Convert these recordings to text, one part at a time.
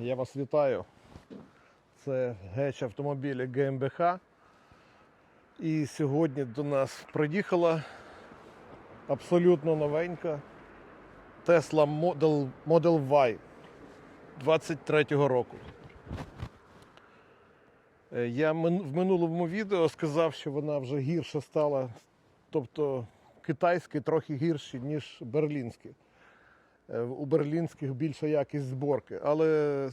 Я вас вітаю. Це геч автомобілі ГМБХ. І сьогодні до нас приїхала абсолютно новенька Tesla Model, Model Y 23-го року. Е, Я в минулому відео сказав, що вона вже гірше стала, тобто китайські трохи гірші, ніж берлінські. Е, У берлінських більша якість зборки. Але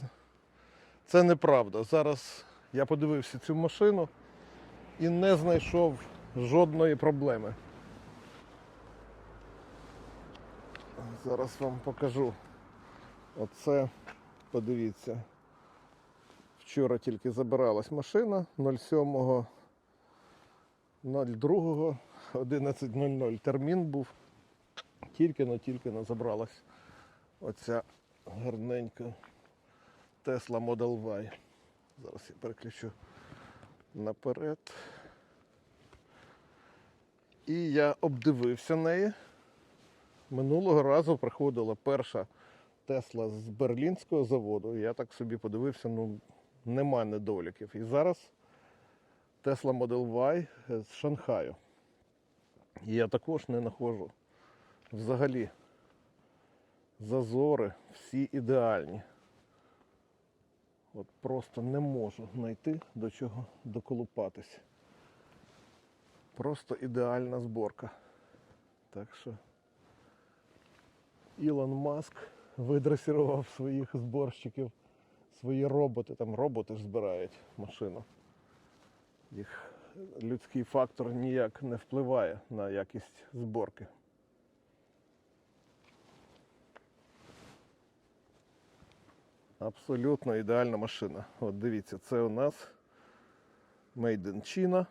це неправда. Зараз я подивився цю машину і не знайшов жодної проблеми. Зараз вам покажу. Оце, подивіться. Вчора тільки забиралась машина 07 02 11.00. Термін був. Тільки-но, тільки-но забралась оця гарненька Tesla Model Y. Зараз я переключу наперед. І я обдивився неї. Минулого разу приходила перша Тесла з берлінського заводу. Я так собі подивився, ну нема недоліків. І зараз Tesla Model Y з Шанхаю. І я також не знаходжу взагалі зазори всі ідеальні. От просто не можу знайти до чого доколупатись. Просто ідеальна зборка. Так що Ілон Маск видресірував своїх зборщиків, свої роботи. Там роботи ж збирають машину. Їх людський фактор ніяк не впливає на якість зборки. Абсолютно ідеальна машина. От дивіться, це у нас Made in China.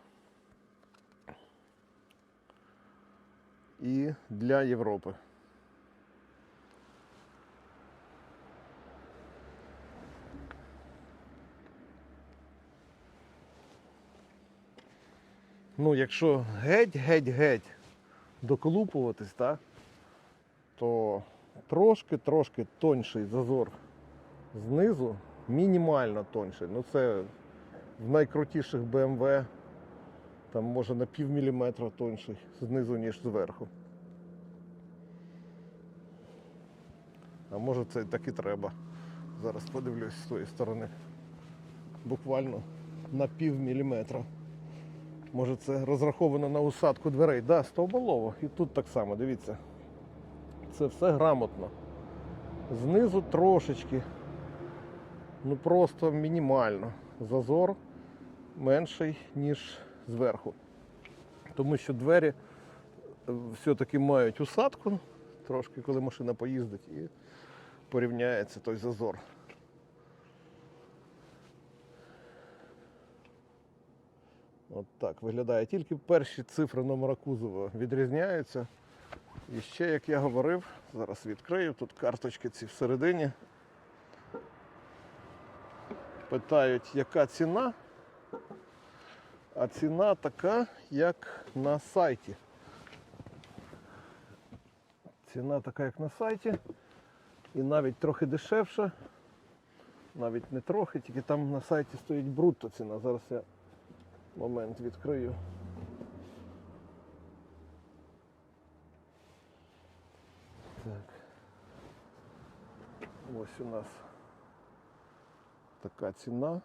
І для Європи. Ну, якщо геть-геть-геть доколупуватись, так, то трошки-трошки тонший зазор знизу, мінімально тонший. Ну це в найкрутіших BMW там може на пів міліметра тонший знизу, ніж зверху. А може це так і треба. Зараз подивлюсь з тої сторони. Буквально на пів міліметра. Може це розраховано на усадку дверей. Да, стовболово. І тут так само, дивіться. Це все грамотно. Знизу трошечки. Ну просто мінімально. Зазор менший, ніж зверху. Тому що двері е, все-таки мають усадку, трошки, коли машина поїздить, і порівняється той зазор. От так виглядає. Тільки перші цифри номера кузова відрізняються. І ще, як я говорив, зараз відкрию, тут карточки ці всередині. Питають, яка ціна. А ціна така, як на сайті. Ціна така, як на сайті. І навіть трохи дешевша. Навіть не трохи, тільки там на сайті стоїть брутто ціна. Зараз я момент відкрию. Так. Ось у нас така ціна.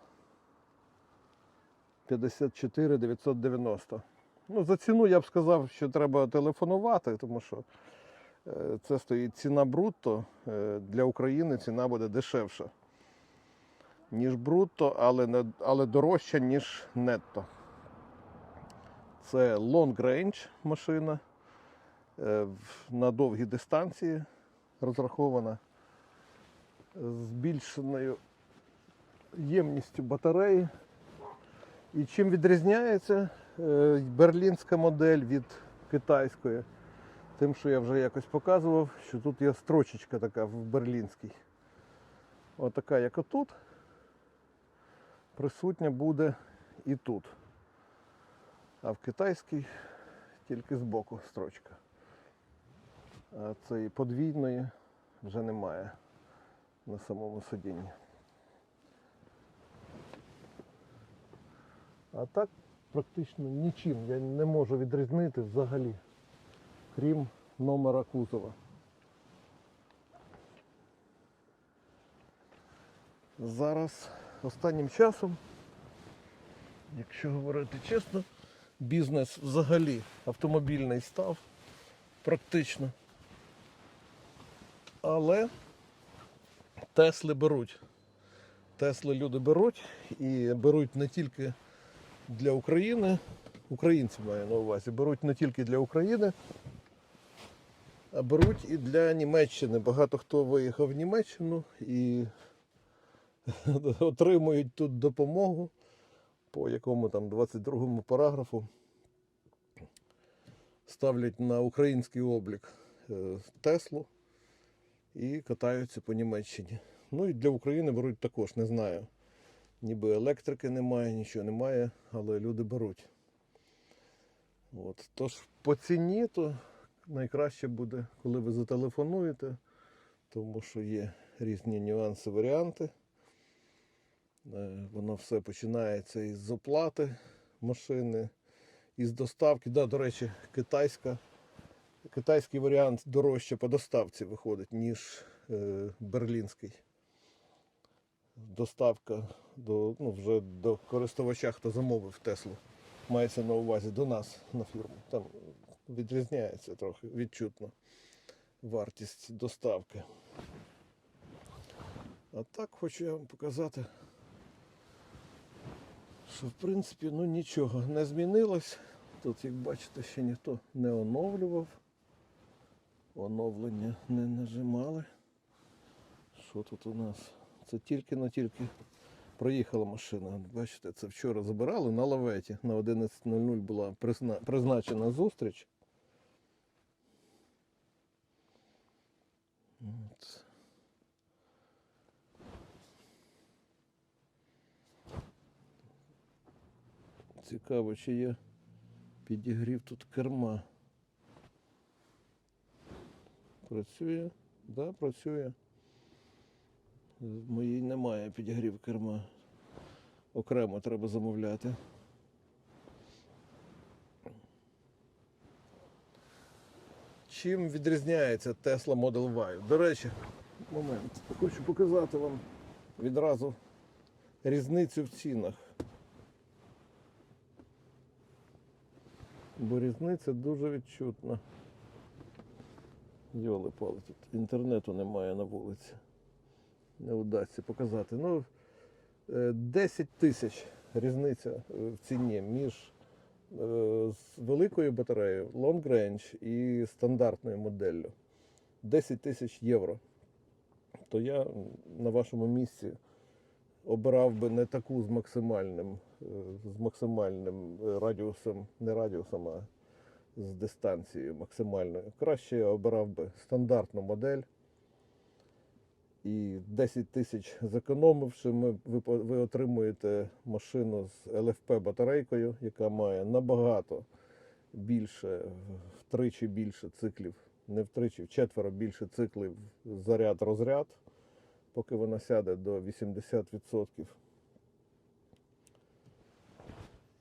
54 990. Ну, за ціну я б сказав, що треба телефонувати, тому що е, це стоїть ціна брутто. Е, Для України ціна буде дешевша, ніж брутто, але, не, але дорожча, ніж нетто. Це long range машина е, на довгі дистанції розрахована з збільшеною ємністю батареї. І чим відрізняється е, берлінська модель від китайської? Тим, що я вже якось показував, що тут є строчечка така в берлінській. Отака, як отут, присутня буде і тут. А в китайській тільки збоку строчка. А цієї подвійної вже немає на самому сидінні. А так практично нічим я не можу відрізнити взагалі, крім номера кузова. Зараз останнім часом, якщо говорити чесно, бізнес взагалі автомобільний став практично. Але Тесли беруть. Тесли люди беруть і беруть не тільки для України, українці маю на увазі, беруть не тільки для України, а беруть і для Німеччини. Багато хто виїхав в Німеччину і отримують тут допомогу по якому там 22 параграфу ставлять на український облік е, Теслу і катаються по Німеччині. Ну і для України беруть також, не знаю. Ніби електрики немає, нічого немає, але люди беруть. От. Тож по ціні то найкраще буде, коли ви зателефонуєте, тому що є різні нюанси, варіанти. Е, Воно все починається із оплати машини, із доставки. Да, до речі, китайська, китайський варіант дорожче по доставці виходить, ніж е, берлінський. Доставка до, ну, вже до користувача, хто замовив Теслу. Мається на увазі до нас на фірму. Там відрізняється трохи відчутно вартість доставки. А так хочу я вам показати, що в принципі ну, нічого не змінилось. Тут, як бачите, ще ніхто не оновлював. Оновлення не нажимали. Що тут у нас? Це тільки на тільки проїхала машина. Бачите, це вчора забирали на лаветі. На 11.00 була призна- призначена зустріч. От. Цікаво, чи є підігрів тут керма. Працює? Да, працює. Моїй немає підігрів керма. Окремо треба замовляти. Чим відрізняється Tesla Model Y? До речі, момент. Хочу показати вам відразу різницю в цінах. Бо різниця дуже відчутна. Йоли пали тут. Інтернету немає на вулиці. Не вдасться показати. Ну, е, 10 тисяч різниця е, в ціні між е, з великою батареєю Long Range і стандартною моделлю. 10 тисяч євро. То я на вашому місці обирав би не таку з максимальним, е, з максимальним е, радіусом, не радіусом, а з дистанцією максимальною. Краще я обирав би стандартну модель. І 10 тисяч зекономивши, ми, ви, ви отримуєте машину з ЛФП батарейкою, яка має набагато більше, втричі більше циклів, не втричі, вчетверо більше циклів заряд-розряд, поки вона сяде до 80%.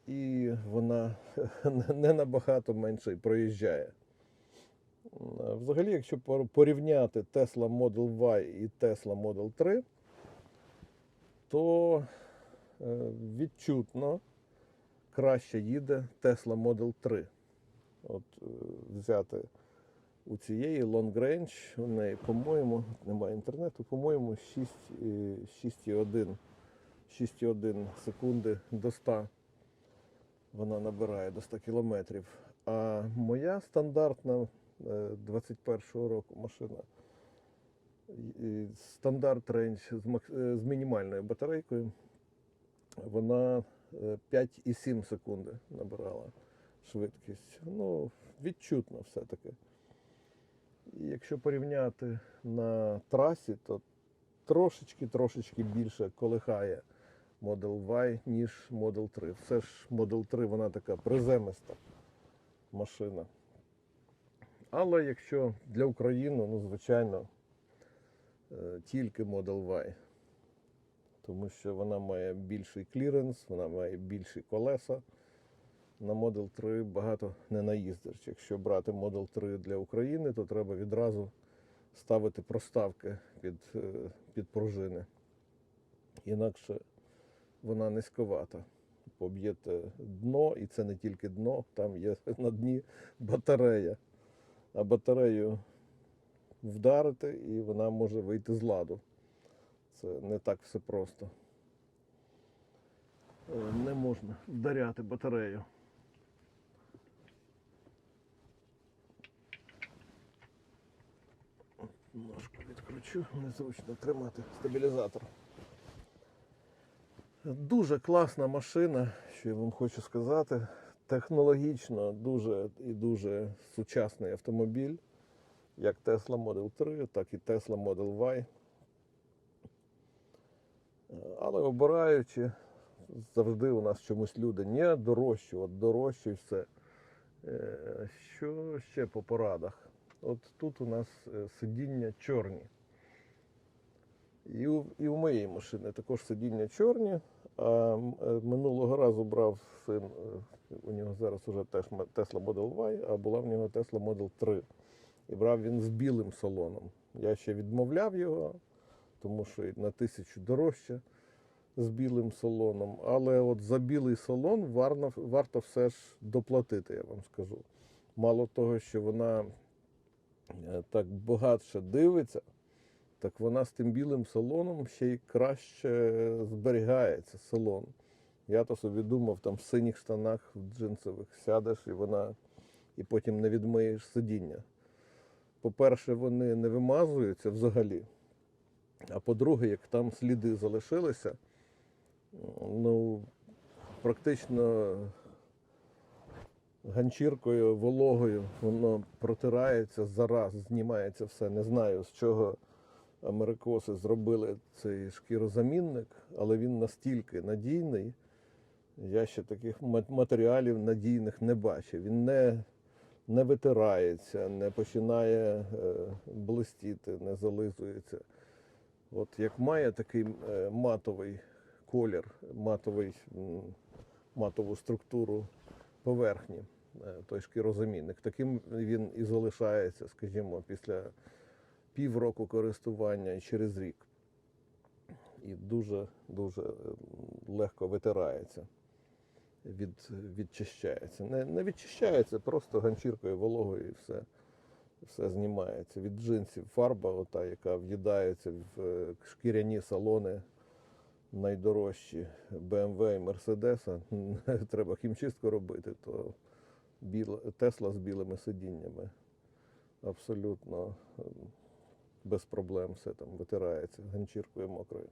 І вона не набагато менше проїжджає. А Взагалі, якщо порівняти Tesla Model Y і Tesla Model 3, то е, відчутно краще їде Tesla Model 3. От е, взяти у цієї Long Range, у неї, по-моєму, немає інтернету, по-моєму, 6, е, 6,1 6,1 секунди до 100 вона набирає до 100 кілометрів. А моя стандартна е, 21-го року машина. Стандарт рейндж е, з мінімальною батарейкою. Вона е, 5,7 секунди набирала швидкість. Ну, відчутно все-таки. І якщо порівняти на трасі, то трошечки-трошечки більше колихає Model Y, ніж Model 3. Все ж Model 3 вона така приземиста машина. Але якщо для України, ну, звичайно, е, тільки Model Y. тому що вона має більший кліренс, вона має більші колеса. На Model 3 багато не наїздиш. Якщо брати Model 3 для України, то треба відразу ставити проставки під, е, під пружини. Інакше вона низьковата. Поб'єте дно, і це не тільки дно, там є на дні батарея. Батарею вдарити, і вона може вийти з ладу. Це не так все просто. Е, Не можна вдаряти батарею. Ножку відкручу, незручно тримати стабілізатор. Дуже класна машина, що я вам хочу сказати. Технологічно дуже і дуже сучасний автомобіль, як Tesla Model 3, так і Tesla Model Y. Але обираючи, завжди у нас чомусь люди не дорожче, от дорожче все. Е, Що ще по порадах? От тут у нас е, сидіння чорні. І у, і у моєї машини також сидіння чорні. А е, минулого разу брав син, е, у нього зараз уже теж Tesla Model Y, а була в нього Tesla Model 3. І брав він з білим салоном. Я ще відмовляв його, тому що на тисячу дорожче з білим салоном. Але от за білий салон варно, варто все ж доплатити, я вам скажу. Мало того, що вона е, так багатше дивиться, так вона з тим білим салоном ще й краще зберігається салон. Я то собі думав, там в синіх штанах, в джинсових сядеш і вона і потім не відмиєш сидіння. По-перше, вони не вимазуються взагалі. А по-друге, як там сліди залишилися, ну, практично ганчіркою, вологою, воно протирається зараз, знімається все. Не знаю, з чого америкоси зробили цей шкірозамінник, але він настільки надійний. Я ще таких матеріалів надійних не бачив. Він не, не витирається, не починає е, блистіти, не зализується. От як має такий е, матовий колір, матовий, матову структуру поверхні, е, той шкірозамінник, таким він і залишається, скажімо, після півроку користування через рік. І дуже дуже е, легко витирається, від, відчищається. Не, не відчищається, просто ганчіркою вологою і все, все знімається. Від джинсів фарба, ота, яка в'їдається в е, шкіряні салони найдорожчі BMW і Mercedes, треба хімчистку робити, то біла, Тесла з білими сидіннями абсолютно е, без проблем все там витирається ганчіркою мокрою.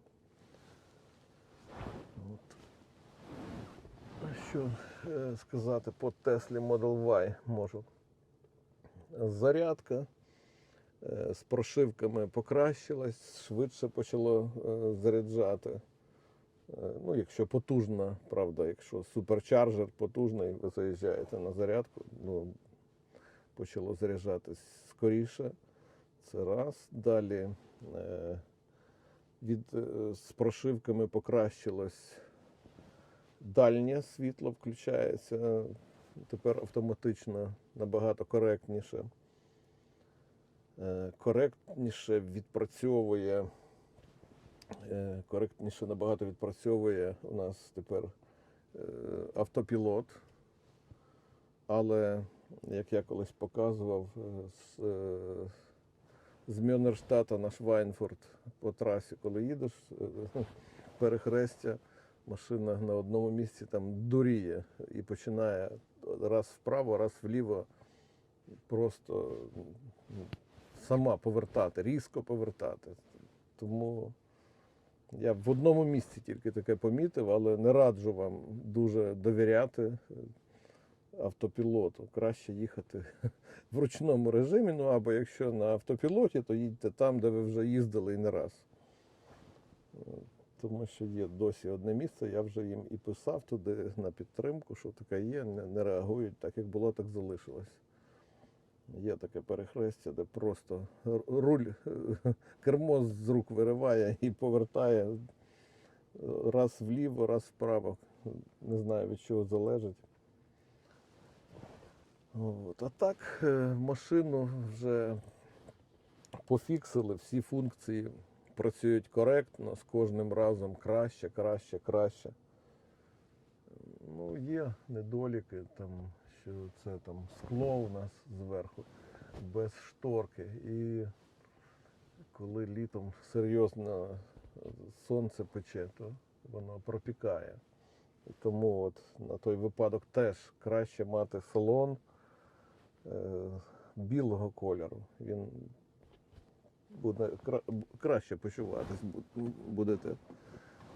От. Що е, сказати по Теслі Model Y можу. Зарядка е, з прошивками покращилась, швидше почало е, заряджати. Ну, якщо потужна, правда, якщо суперчарджер потужний, ви заїжджаєте на зарядку, ну, почало заряджатись скоріше. Це раз. Далі е, від, е, з прошивками покращилось дальнє світло включається. Тепер автоматично набагато коректніше. Е, коректніше відпрацьовує, коректніше набагато відпрацьовує у нас тепер автопілот. Але, як я колись показував, з, з Мьонерштата на Швайнфурт по трасі, коли їдеш, е, перехрестя, машина на одному місці там дуріє і починає раз вправо, раз вліво просто сама повертати, різко повертати. Тому я в одному місці тільки таке помітив, але не раджу вам дуже довіряти автопілоту. Краще їхати в ручному режимі. Ну або якщо на автопілоті, то їдьте там, де ви вже їздили і не раз. Тому що є досі одне місце, я вже їм і писав туди на підтримку, що таке є, не, не реагують, так як було, так залишилось. Є таке перехрестя, де просто руль, кермо з рук вириває і повертає раз вліво, раз вправо. Не знаю від чого залежить. От. А так, е, машину вже пофіксили, всі функції працюють коректно, з кожним разом краще, краще, краще. Ну, є недоліки, там, що це там скло у нас зверху без шторки. І коли літом серйозно сонце пече, то воно пропікає. Тому от на той випадок теж краще мати салон білого кольору. Він буде краще почуватись, будете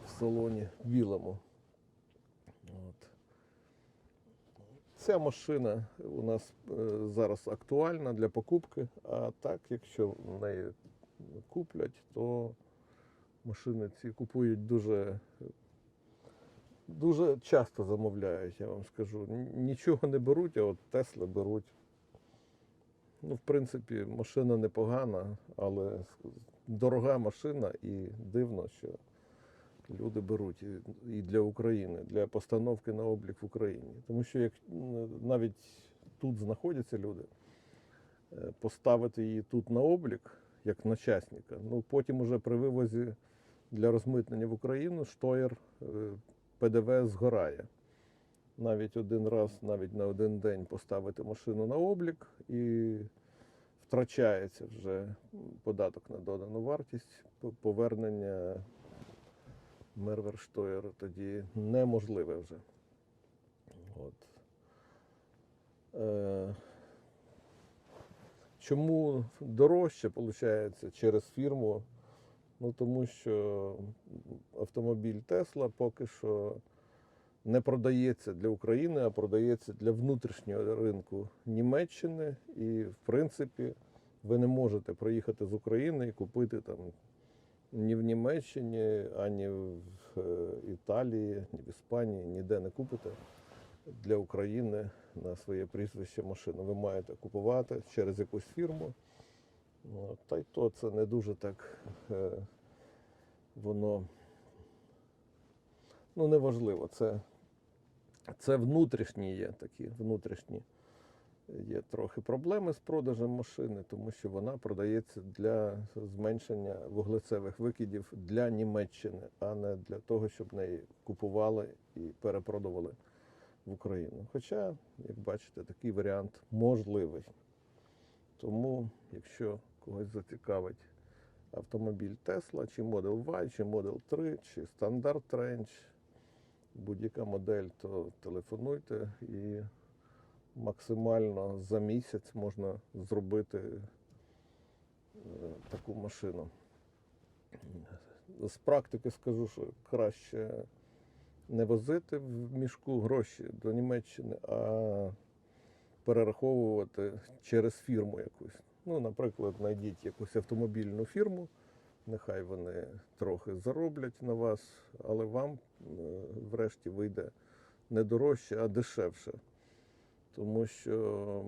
в салоні білому. От. Ця машина у нас е, зараз актуальна для покупки, а так, якщо в неї куплять, то машини ці купують дуже, дуже часто замовляють, я вам скажу. Нічого не беруть, а от Тесли беруть. Ну, в принципі, машина непогана, але дорога машина і дивно, що люди беруть і- для України, для постановки на облік в Україні. Тому що як навіть тут знаходяться люди, е, поставити її тут на облік як начасника, ну потім уже при вивозі для розмитнення в Україну штоєр е, ПДВ згорає. Навіть один раз, навіть на один день поставити машину на облік і втрачається вже податок на додану вартість, повернення Мерверштоєру тоді неможливе вже. От. Е, чому дорожче, виходить, через фірму? Ну, тому що автомобіль Тесла поки що не продається для України, а продається для внутрішнього ринку Німеччини. І, в принципі, ви не можете проїхати з України і купити там ні в Німеччині, ані в е, Італії, ні в Іспанії, ніде не купите для України на своє прізвище машину. Ви маєте купувати через якусь фірму. Ну, Та й то це не дуже так е, воно ну, неважливо. Це, це внутрішні є такі внутрішні. Є трохи проблеми з продажем машини, тому що вона продається для зменшення вуглецевих викидів для Німеччини, а не для того, щоб неї купували і перепродували в Україну. Хоча, як бачите, такий варіант можливий. Тому, якщо когось зацікавить автомобіль Tesla, чи Model Y, чи Model 3, чи стандарт Range, будь-яка модель, то телефонуйте і максимально за місяць можна зробити е, таку машину. З практики скажу, що краще не возити в мішку гроші до Німеччини, а перераховувати через фірму якусь. Ну, наприклад, знайдіть якусь автомобільну фірму, нехай вони трохи зароблять на вас, але вам е, врешті вийде не дорожче, а дешевше. Тому що,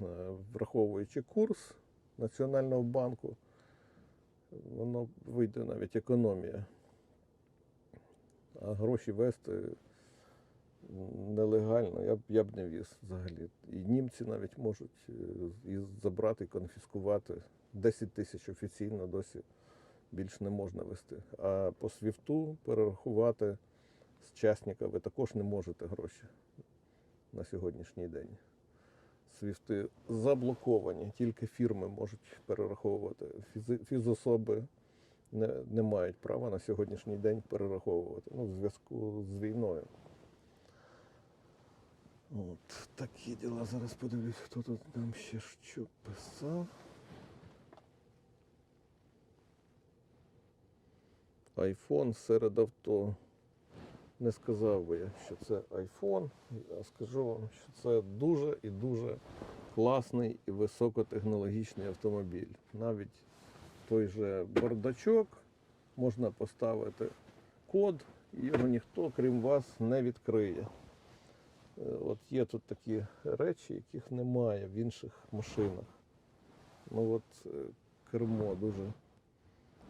е, враховуючи курс Національного банку, воно вийде навіть економія. А гроші вести нелегально, я б, я б не віз взагалі. І німці навіть можуть е, і забрати, конфіскувати 10 тисяч офіційно досі більш не можна вести. А по свіфту перерахувати з частника ви також не можете гроші на сьогоднішній день. Свіфти заблоковані, тільки фірми можуть перераховувати. Фізособи не, не мають права на сьогоднішній день перераховувати. Ну, в зв'язку з війною. От такі діла. Зараз подивлюсь, хто тут нам ще що писав. Айфон серед авто. Не сказав би я, що це айфон. Я скажу вам, що це дуже і дуже класний і високотехнологічний автомобіль. Навіть той же бардачок можна поставити код, і його ніхто, крім вас, не відкриє. Е, От є тут такі речі, яких немає в інших машинах. Ну от е, кермо дуже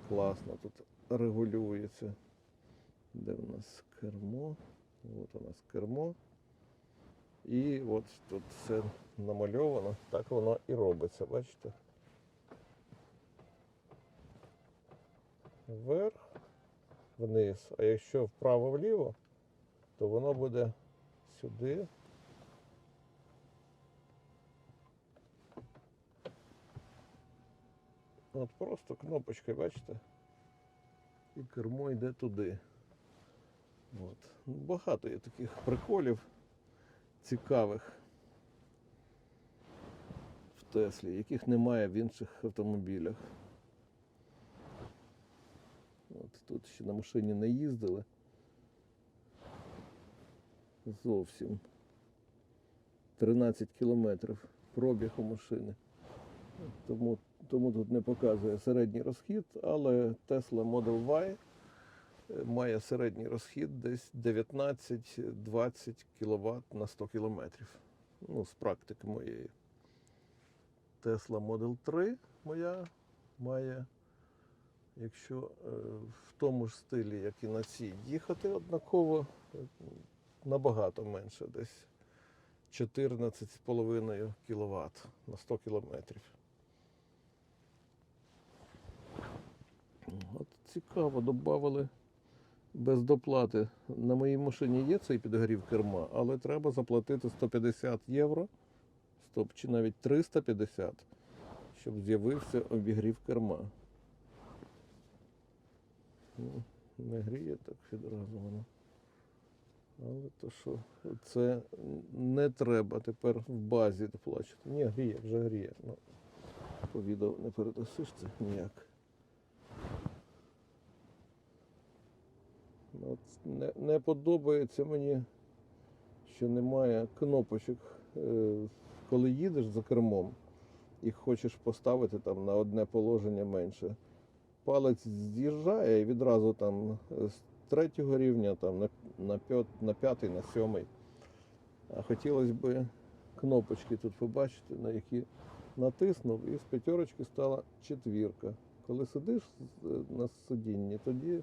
класно тут регулюється. Де у нас кермо? От у нас кермо. І от тут все намальовано, так воно і робиться, бачите? Вверх, вниз. А якщо вправо-вліво, то воно буде сюди. От просто кнопочкою, бачите? І кермо йде туди. От. Ну, Багато є таких приколів цікавих в Теслі, яких немає в інших автомобілях. От тут ще на машині не їздили. Зовсім. 13 кілометрів пробіг у машини. Тому, тому тут не показує середній розхід, але Tesla Model Y е, має середній розхід десь 19-20 кВт на 100 км. Ну, з практики моєї. Tesla Model 3 моя має, якщо е, в тому ж стилі, як і на цій, їхати однаково, е, набагато менше, десь 14,5 кВт на 100 кілометрів. От цікаво, додали без доплати. На моїй машині є цей підгорів керма, але треба заплатити 150 євро, стоп, чи навіть 350, щоб з'явився обігрів керма. Ну, Не гріє так відразу воно. Але то що, це не треба тепер в базі доплачувати. Ні, гріє, вже гріє. Ну, по відео не передасиш це ніяк. От не, не подобається мені, що немає кнопочок, е, коли їдеш за кермом і хочеш поставити там на одне положення менше. Палець з'їжджає і відразу там з третього рівня там, на, на, п'ят, на п'ятий, на сьомий. А хотілося б кнопочки тут побачити, на які натиснув, і з п'ятерочки стала четвірка. Коли сидиш е, на сидінні, тоді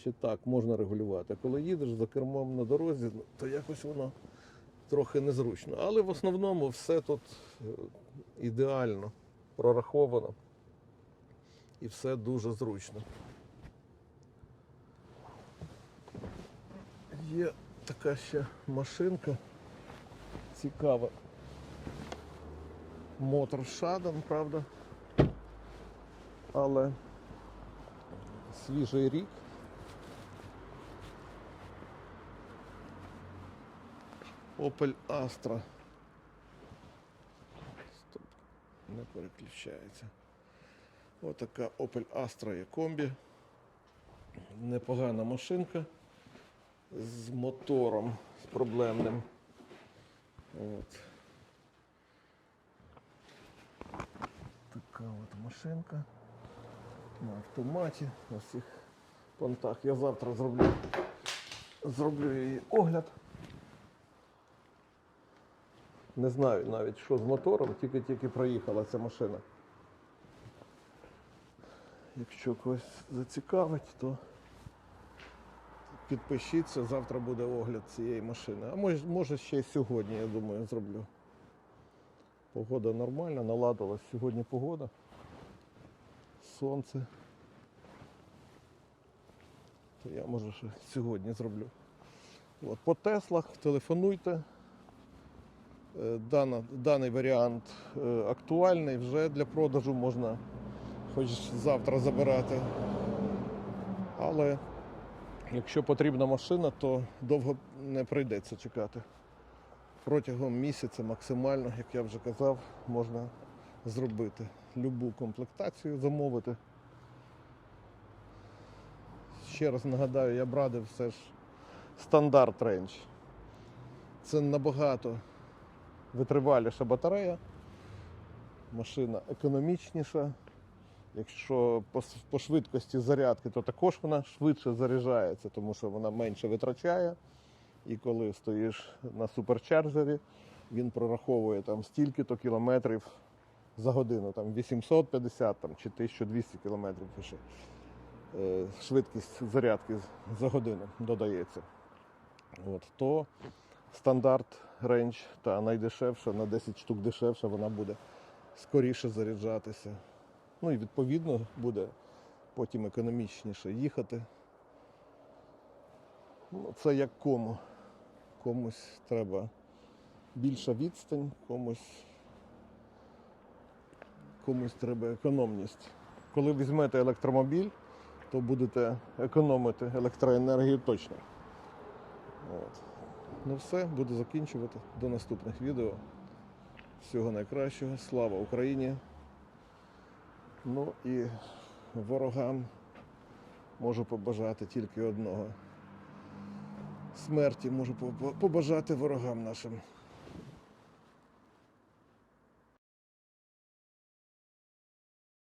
ще так можна регулювати. Коли їдеш за кермом на дорозі, ну, то якось воно трохи незручно. Але в основному все тут е, ідеально прораховано і все дуже зручно. Є така ще машинка цікава. Мотор Шадан, правда. Але свіжий рік. Opel Astra. Стоп, не переключається. Отака Opel Astra є комбі. Непогана машинка з мотором, з проблемним. От. Така от машинка на автоматі, на всіх понтах. Я завтра зроблю, зроблю її огляд. Не знаю навіть, що з мотором, тільки-тільки проїхала ця машина. Якщо когось зацікавить, то підпишіться, завтра буде огляд цієї машини. А може, може ще й сьогодні, я думаю, зроблю. Погода нормальна, наладилась сьогодні погода. Сонце. То я може ще сьогодні зроблю. От, по Теслах телефонуйте. Е, Дана, даний варіант е, актуальний, вже для продажу можна хоч завтра забирати. Але якщо потрібна машина, то довго не прийдеться чекати. Протягом місяця максимально, як я вже казав, можна зробити любу комплектацію, замовити. Ще раз нагадаю, я б радив все ж стандарт рейндж. Це набагато витриваліша батарея, машина економічніша. Якщо по, по швидкості зарядки, то також вона швидше заряджається, тому що вона менше витрачає. І коли стоїш на суперчарджері, він прораховує там стільки-то кілометрів за годину, там 850 там, чи 1200 кілометрів пише. швидкість зарядки за годину додається. От, то стандарт рейндж та найдешевша, на 10 штук дешевша, вона буде скоріше заряджатися. Ну і відповідно буде потім економічніше їхати. Ну, це як кому. Комусь треба більша відстань, комусь, комусь треба економність. Коли візьмете електромобіль, то будете економити електроенергію точно. От. Ну все, буду закінчувати. До наступних відео. Всього найкращого. Слава Україні! Ну і ворогам можу побажати тільки одного. Смерті можу побажати ворогам нашим.